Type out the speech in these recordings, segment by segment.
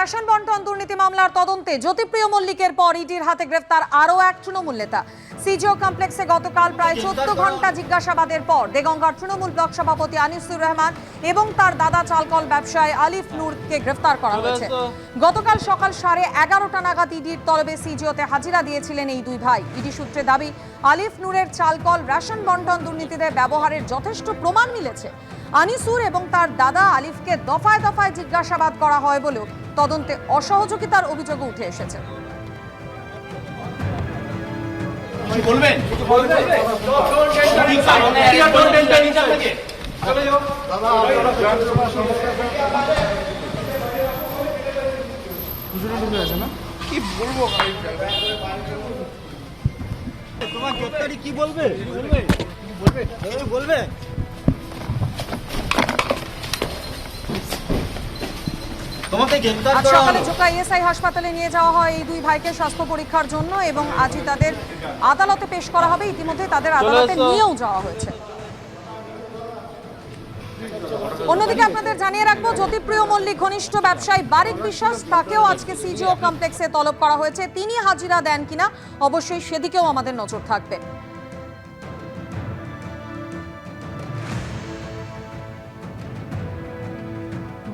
Ration বন্টন দুর্নীতি মামলার তদন্তে জ্যোতিপ্রিয় মল্লিকের পর ইডির হাতে গ্রেফতার আরও এক তৃণমূল নেতা। সিজিও কমপ্লেক্সে গতকাল প্রায় চোদ্দ ঘণ্টা জিজ্ঞাসাবাদের পর দেগঙ্গার তৃণমূল ব্লক সভাপতি আনিসুর রহমান এবং তার দাদা চালকল ব্যবসায়ী আলিফ নূরকে গ্রেফতার করা হয়েছে। গতকাল সকাল সাড়ে এগারোটা নাগাদ ইডির তলবে সিজিওতে হাজিরা দিয়েছিলেন এই দুই ভাই। ইডি সূত্রে দাবি আলিফ নূরের চালকল রেশন বন্টন দুর্নীতিতে ব্যবহারের যথেষ্ট প্রমাণ মিলেছে। আনিসুর এবং তার দাদা আলিফকে দফায় দফায় জিজ্ঞাসাবাদ করা হয় বলেও তদন্তে অসহযোগিতার অভিযোগও উঠে এসেছে। বলবেন? কি আপনাকে তোমার গ্রেপ্তারি কি বলবে? বলবে? বলবে? তোমাকে করা সকালে হলো। চোখা ইএসআই হাসপাতালে নিয়ে যাওয়া হয় এই দুই ভাইকে স্বাস্থ্য পরীক্ষার জন্য এবং আজই তাদের আদালতে পেশ করা হবে। ইতিমধ্যে তাদের আদালতে নিয়েও যাওয়া হয়েছে। অন্যদিকে আপনাদের জানিয়ে রাখব জ্যোতিপ্রিয় মল্লিক ঘনিষ্ঠ ব্যবসায়ী বারিক বিশ্বাস তাকেও আজকে সিজিও কমপ্লেক্সে তলব করা হয়েছে। তিনি হাজিরা দেন কিনা অবশ্যই সেদিকেও আমাদের নজর থাকবে।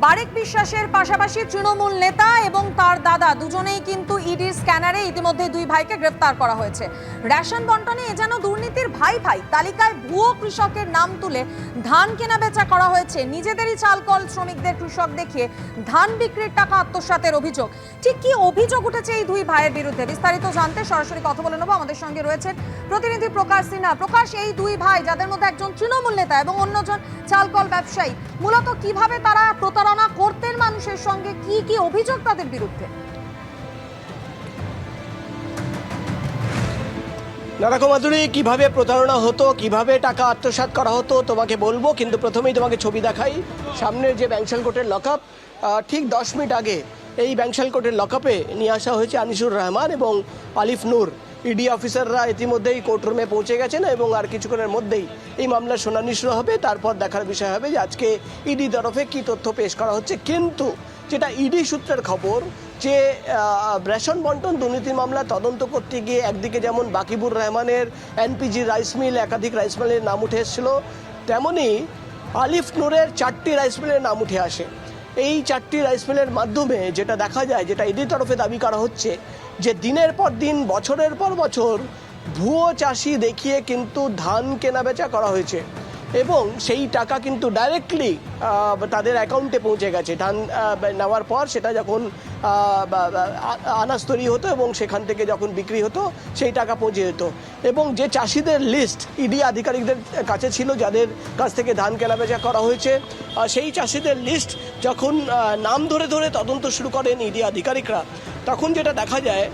বারেক বিশ্বাসের পাশাপাশি তৃণমূল নেতা এবং তার দাদা দুজনেই কিন্তু ইডির স্ক্যানারে ইতিমধ্যে দুই ভাইকে গ্রেপ্তার করা হয়েছে। রেশন বন্টনে এ যেন দুর্নীতির ভাই ভাই তালিকায় ভুয়ো কৃষকের নাম তুলে ধান কেনা বেচা করা হয়েছে। নিজেদেরই চালকল শ্রমিকদের কৃষক দেখিয়ে ধান বিক্রির টাকা আত্মসাতের অভিযোগ। ঠিক কি অভিযোগ উঠেছে এই দুই ভাইয়ের বিরুদ্ধে? বিস্তারিত জানতে সরাসরি কথা বলে নেব। আমাদের সঙ্গে রয়েছেন প্রতিনিধি প্রকাশ সিনহা। প্রকাশ, এই দুই ভাই, যাদের মধ্যে একজন তৃণমূল নেতা এবং অন্যজন চালকল ব্যবসায়ী, মূলত কীভাবে তারা প্রতারণা করতেন মানুষের সঙ্গে কি কি অভিযোগ তাদের বিরুদ্ধে? নারাকো মাধুরী, কীভাবে প্রতারণা হতো, কীভাবে টাকা আত্মসাৎ করা হতো, তোমাকে বলব, কিন্তু প্রথমেই তোমাকে ছবি দেখাই। সামনের যে ব্যাংশাল কোর্টের লকআপ ঠিক দশ মিনিট আগে এই ব্যাংশাল কোর্টের লকআপে নিয়ে আসা হয়েছে আনিসুর রহমান এবং আলিফ নূর। ইডি অফিসাররা ইতিমধ্যেই কোর্টরুমে পৌঁছে গেছেন এবং আর কিছুক্ষণের মধ্যেই এই মামলার শুনানি শুরু হবে। তারপর দেখার বিষয় হবে যে আজকে ইডি তরফে কি তথ্য পেশ করা হচ্ছে। কিন্তু যেটা ইডি সূত্রের খবর যে আহ, রেশন বন্টন দুর্নীতি মামলা তদন্ত করতে গিয়ে একদিকে যেমন বাকিবুর রহমানের এনপিজি রাইস মিল একাধিক রাইস মিলের নাম উঠে এসেছিল তেমনি আলিফ নূরের চারটি রাইস মিলের নাম উঠে আসে। এই চারটি রাইস মিলের মাধ্যমে যেটা দেখা যায়, যেটা এদের তরফে দাবি করা হচ্ছে, যে দিনের পর দিন, বছরের পর বছর ভুয়ো চাষি দেখিয়ে কিন্তু ধান কেনাবেচা করা হয়েছে। এবং সেই টাকা কিন্তু ডাইরেক্টলি তাদের অ্যাকাউন্টে পৌঁছে গেছে। ধান নেওয়ার পর সেটা যখন আনাজ তৈরি হতো এবং সেখান থেকে যখন বিক্রি হতো, সেই টাকা পৌঁছে যেত। এবং যে চাষিদের লিস্ট ইডি আধিকারিকদের কাছে ছিল, যাদের কাছ থেকে ধান কেনাবেচা করা হয়েছে সেই চাষিদের লিস্ট যখন নাম ধরে ধরে তদন্ত শুরু করেন ইডি আধিকারিকরা, তখন যেটা দেখা যায়,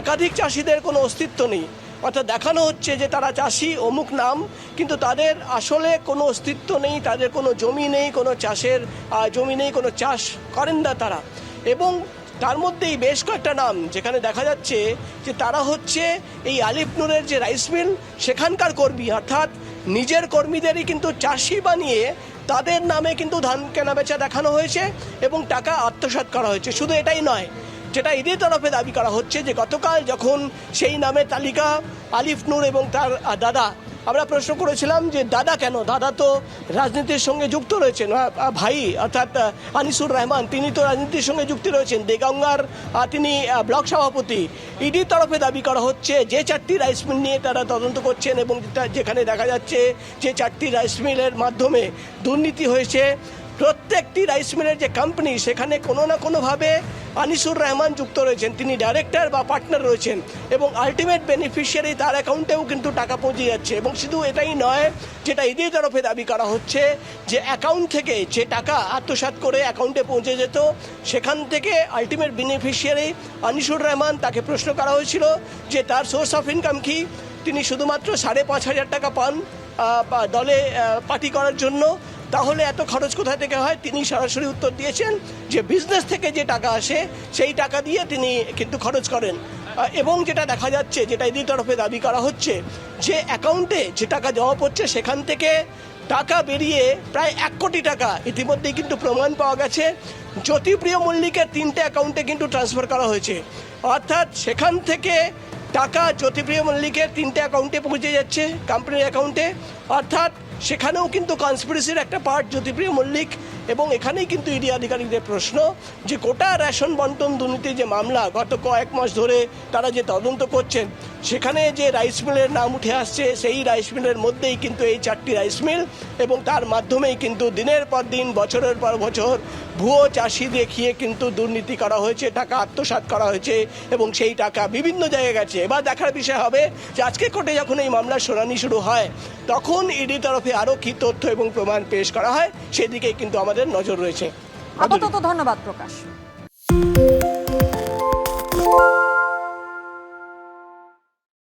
একাধিক চাষিদের কোনো অস্তিত্ব নেই। অর্থাৎ দেখানো হচ্ছে যে তারা চাষি, অমুক নাম, কিন্তু তাদের আসলে কোনো অস্তিত্ব নেই, তাদের কোনো জমি নেই, কোনো চাষের জমি নেই, কোনো চাষ করেন না তারা। এবং তার মধ্যেই বেশ কয়েকটা নাম, যেখানে দেখা যাচ্ছে যে তারা হচ্ছে এই আলিপনুরের যে রাইস মিল, সেখানকার কর্মী। অর্থাৎ নিজের কর্মীদেরই কিন্তু চাষি বানিয়ে তাদের নামে কিন্তু ধান কেনাবেচা দেখানো হয়েছে এবং টাকা আত্মসাৎ করা হয়েছে। শুধু এটাই নয় যেটা এদের তরফে দাবি করা হচ্ছে যে গতকাল যখন সেই নামের তালিকা আলিফ নূর এবং তার দাদা, আমরা প্রশ্ন করেছিলাম যে দাদা কেন? দাদা তো রাজনীতির সঙ্গে যুক্ত রয়েছেন। ভাই, অর্থাৎ আনিসুর রহমান, তিনি তো রাজনীতির সঙ্গে যুক্ত রয়েছেন। দেগঙ্গার তিনি ব্লক সভাপতি। ইডির তরফে দাবি করা হচ্ছে যে চারটি রাইস মিল নিয়ে তারা তদন্ত করছেন এবং যেখানে দেখা যাচ্ছে যে চারটি রাইস মিলের মাধ্যমে দুর্নীতি হয়েছে। প্রত্যেকটি রাইস মিলের যে কোম্পানি সেখানে কোনো না কোনোভাবে আনিসুর রহমান যুক্ত রয়েছেন। তিনি ডাইরেক্টর বা পার্টনার রয়েছেন এবং আলটিমেট বেনিফিশিয়ারি তার অ্যাকাউন্টেও কিন্তু টাকা পৌঁছে যাচ্ছে এবং শুধু এটাই নয়, যেটা ইডির তরফে দাবি করা হচ্ছে যে অ্যাকাউন্ট থেকে যে টাকা আত্মসাৎ করে অ্যাকাউন্টে পৌঁছে যেত, সেখান থেকে আলটিমেট বেনিফিশিয়ারি আনিসুর রহমান তাকে প্রশ্ন করা হয়েছিল যে তার সোর্স অফ ইনকাম কি? তিনি শুধুমাত্র সাড়ে পাঁচ হাজার টাকা পান দলে পার্টি করার জন্য। তাহলে এত খরচ কোথা থেকে হয়? তিনি সরাসরি উত্তর দিয়েছেন যে বিজনেস থেকে যে টাকা আসে, সেই টাকা দিয়ে তিনি কিন্তু খরচ করেন। এবং যেটা দেখা যাচ্ছে, যেটা এদের তরফে দাবি করা হচ্ছে, যে অ্যাকাউন্টে যে টাকা জমা পড়ছে, সেখান থেকে টাকা বেরিয়ে প্রায় এক কোটি টাকা ইতিমধ্যেই কিন্তু প্রমাণ পাওয়া গেছে। জ্যোতিপ্রিয় মল্লিকের তিনটে অ্যাকাউন্টে কিন্তু ট্রান্সফার করা হয়েছে। অর্থাৎ সেখান থেকে টাকা জ্যোতিপ্রিয় মল্লিকের তিনটে অ্যাকাউন্টে পৌঁছে যাচ্ছে কোম্পানির অ্যাকাউন্টে অর্থাৎ সেখানেও কিন্তু কনস্পিরেসির একটা পার্ট জ্যোতিপ্রিয় মল্লিক এবং এখানেই কিন্তু ইডি আধিকারিকদের প্রশ্ন যে গোটা রেশন বন্টন দুর্নীতির যে মামলা গত কয়েক মাস ধরে তারা যে তদন্ত করছেন সেখানে যে রাইস মিলের নাম উঠে আসছে, সেই রাইস মিলের মধ্যেই কিন্তু এই চারটি রাইস মিল এবং তার মাধ্যমেই কিন্তু দিনের পর দিন, বছরের পর বছর ভুয়ো চাষি দেখিয়ে কিন্তু দুর্নীতি করা হয়েছে, টাকা আত্মসাৎ করা হয়েছে এবং সেই টাকা বিভিন্ন জায়গায় গেছে। এবার দেখার বিষয় হবে যে আজকে কোর্টে যখন এই মামলার শুনানি শুরু হয়, তখন ইডি তরফে আরও কী তথ্য এবং প্রমাণ পেশ করা হয়, সেদিকেই কিন্তু আমাদের নজর রয়েছে। আপাতত ধন্যবাদ প্রকাশ।